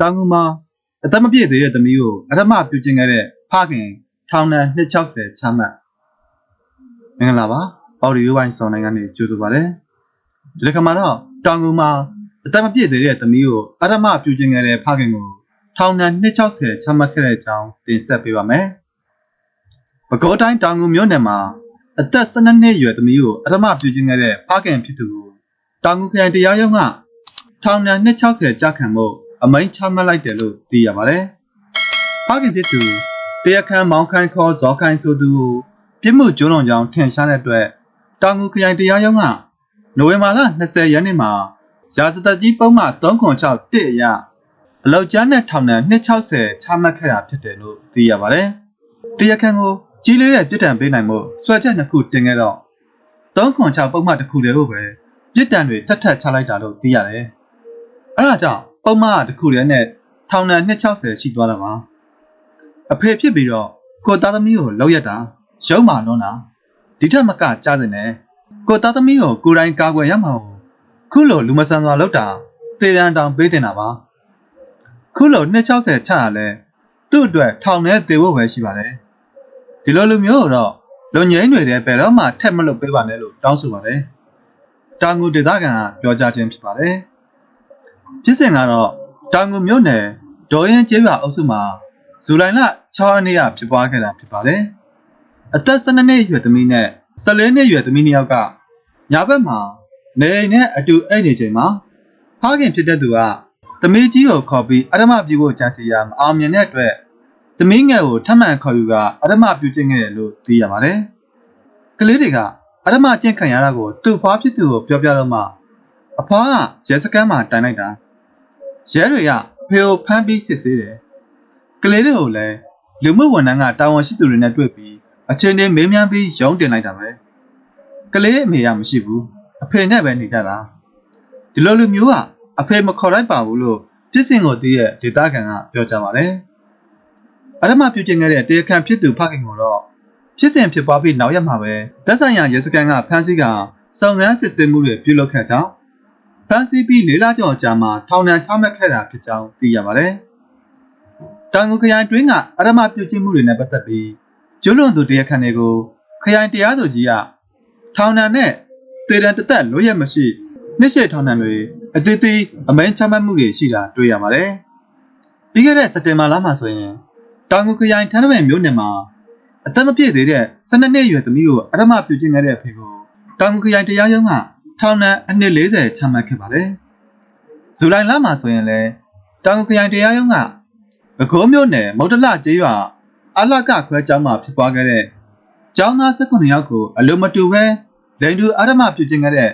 တောင်ငူမှာအသက်မပြည့်သေးတဲ့သမီးကိုအထမပြုကျင့်ခဲ့တဲ့ဖခင်ထောင်ဒဏ်260ချမှတ်မင်္ဂလာပါအော်ဒီယိုပိုင်းစောင်းနိုင်ငံနေကြိုဆိုပါရစေဒီတစ်ခါမှာတော့တောင်ငူမှာအသက်မပြည့်သေးတဲ့သမီးကိုအထမပြုကျင့်ခဲ့တဲ့ဖခင်ကိုထောင်ဒဏ်260ချမှတ်ခဲ့တဲ့အကြောင်းတင်ဆက်ပေးပါမယ်ပဲခူးတိုင်းတောင်ငူမြို့နယ်မှာအသက်12နှစ်အရွယ်သမီးကိုအထမပြုကျင့်ခဲ့တဲ့ဖခင်ဖြစ်သူကိုတောင်ငူခရိုင်တရားရုံးကထောင်ဒဏ်260ကြာခံမှု အမိန့်ချမှတ်လိုက်တယ်လို့သိရပါတယ်။ဖခင်ဖြစ်သူတရားခံမောင်ခိုင်ခေါ်ဇော်ခိုင်ဆိုသူကိုပြစ်မှုကျူးလွန်ကြောင်းထင်ရှားတဲ့အတွက်တောင်ငူခရိုင်တရားရုံးကနိုဝင်ဘာလ20ရက်နေ့မှာရာဇသက်ကြီးပုံမှန်306တစ်အရအလောက်ကျန်းတဲ့ထောင်ဒဏ်260ချမှတ်ခဲ့တာဖြစ်တယ်လို့သိရပါတယ်။တရားခံကိုကြီးလေးတဲ့ပြစ်ဒဏ်ပေးနိုင်မှုစွဲချက်နှစ်ခုတင်ခဲ့တော့306ပုံမှန်တစ်ခုတည်းကိုပဲပြစ်ဒဏ်တွေထပ်ထပ်ချလိုက်တာလို့သိရတယ်။အဲဒါကြောင့် ပုံမှန်တစ်ခုတည်းနဲ့ထောင်ဒဏ်260ရှိသွားတာပါ။အဖေဖြစ်ပြီးတော့ကိုသားသမီးကိုလောက်ရတာရုံးမာလွန်းတာဒီထက်မကကြားနေတယ်။ကိုသားသမီးကိုကိုယ်တိုင်ကာကွယ်ရမှာကိုခုလိုလူမဆန်စွာလောက်တာသေရန်တောင်ပေးတင်တာပါ။ခုလို260ချရလဲသူ့အတွက်ထောင်ထဲသေဖို့ပဲရှိပါတယ်။ဒီလိုလူမျိုးတော့လုံငိမ့်တွေတဲ့ဘယ်တော့မှထက်မလွတ်ပေးပါနဲ့လို့တောင်းဆိုပါတယ်။တာငူဒေသခံကပြောကြားခြင်းဖြစ်ပါတယ်။ ဖြစ်စဉ်ကတော့တာငူမြို့နယ်ဒေါ်ရင်ကျေးရွာအုပ်စုမှာဇူလိုင်လ6ရက်နေ့ကဖြစ်ပွားခဲ့တာဖြစ်ပါတယ်။အသက်12နှစ်အရွယ်သမီးနဲ့14နှစ်အရွယ်သမီးနှစ်ယောက်ကညာဘက်မှာနေအိမ်နဲ့အတူအိတ်နေချိန်မှာဖခင်ဖြစ်တဲ့သူကသမီးကြီးကိုခေါ်ပြီးအရမပြုဖို့ကြံစီရာမအောင်မြင်တဲ့အတွက်သမီးငယ်ကိုထပ်မံခေါ်ယူကအရမပြုခြင်းခဲ့တယ်လို့သိရပါတယ်။ကလေးတွေကအရမကျင့်ခံရတာကိုသူ့ဖွားဖြစ်သူကိုပြောပြတော့မှ အဖွားကရဲစခန်းမှာတိုင်လိုက်တာရဲတွေကအဖေကိုဖမ်းပြီးစစ်ဆေးတယ်။ကလေးတွေကိုလည်းလူမှုဝန်ထမ်းကတာဝန်ရှိသူတွေနဲ့တွေ့ပြီးအချင်းချင်းမေးမြန်းပြီးရုံးတင်လိုက်တာပဲ။ကလေးအမေကမရှိဘူး။အဖေနဲ့ပဲနေကြတာ။ဒီလိုလူမျိုးကအဖေမခေါ်လိုက်ပါဘူးလို့ဖြစ်စဉ်ကိုသိတဲ့ဒေတာကန်ကပြောကြပါတယ်။အရမပြုကျင်ခဲ့တဲ့တရားခံဖြစ်သူဖခင်ကိုတော့ဖြစ်စဉ်ဖြစ်ပွားပြီးနောက်ရက်မှာပဲတပ်ဆိုင်ရာရဲစခန်းကဖမ်းဆီးကစုံစမ်းစစ်ဆေးမှုတွေပြုလုပ်ခဲ့ကြောင်း ဖမ်းဆီးပြီးလေးလကျော်ကြာမှထောင်ဒဏ်ချမှတ်ခဲ့တာဖြစ်ကြောင်းသိရပါတယ်။တောင်ငူခရိုင်တွင်းကအရမပြုကျင့်မှုတွေနဲ့ပတ်သက်ပြီးကျွလွန်သူတရားခံတွေကိုခရိုင်တရားသူကြီးကထောင်ဒဏ်နဲ့တေတံတသက်လွတ်ရမရှိနှစ်ရှည်ထောင်ဒဏ်တွေအသေးသေးအမိန်ချမှတ်မှုတွေရှိတာတွေ့ရပါတယ်။ပြီးခဲ့တဲ့စက်တင်ဘာလမှာဆိုရင်တောင်ငူခရိုင်ထန်းတပင်မြို့နယ်မှာအသက်မပြည့်သေးတဲ့12နှစ်အရွယ်သမီးကိုအရမပြုကျင့်ခဲ့တဲ့အဖေကိုတောင်ငူခရိုင်တရားရုံးက ထောင်ဒဏ်အနှစ်40ချမှတ်ခဲ့ပါတယ်။ဇူလိုင်လမှာဆိုရင်လည်းတောင်ငူခရိုင်တရားရုံးကပဲခူးမြို့နယ်မုတ်တလကျေးရွာအလကခွဲကျောင်းမှာဖြစ်ပွားခဲ့တဲ့ကျောင်းသား19ယောက်ကိုအလုံးမတူပဲလိန်တူအရမပြုကျင့်ခဲ့တဲ့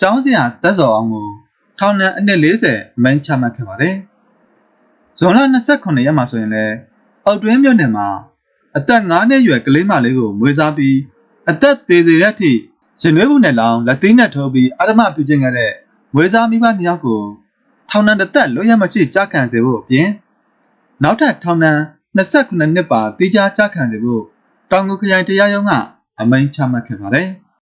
ကျောင်းစရာသက်စော်အောင်ကိုထောင်ဒဏ်အနှစ်40အမိန့်ချမှတ်ခဲ့ပါတယ်။ဇွန်လ29ရက်မှာဆိုရင်လည်းအောက်တွင်းမြို့နယ်မှာအသက်9နှစ်အရွယ်ကလေးမလေးကိုမွေးစားပြီးအသက်သေးသေးတဲ့အထိ ရင်နွေးဘူးနဲ့လောင်လက်သိနဲ့ထိုးပြီးအရမပြုကျင့်ခဲ့တဲ့မွေးစားမိဘနှစ်ယောက်ကိုထောင်ဒဏ်တစ်သက်လွတ်ရမရှိကြာခံစေဖို့အပြင်နောက်ထပ်ထောင်ဒဏ်29နှစ်ပါတိကျကြာခံစေဖို့တောင်ငူခရိုင်တရားရုံးကအမိန့်ချမှတ်ခဲ့ပါတယ်။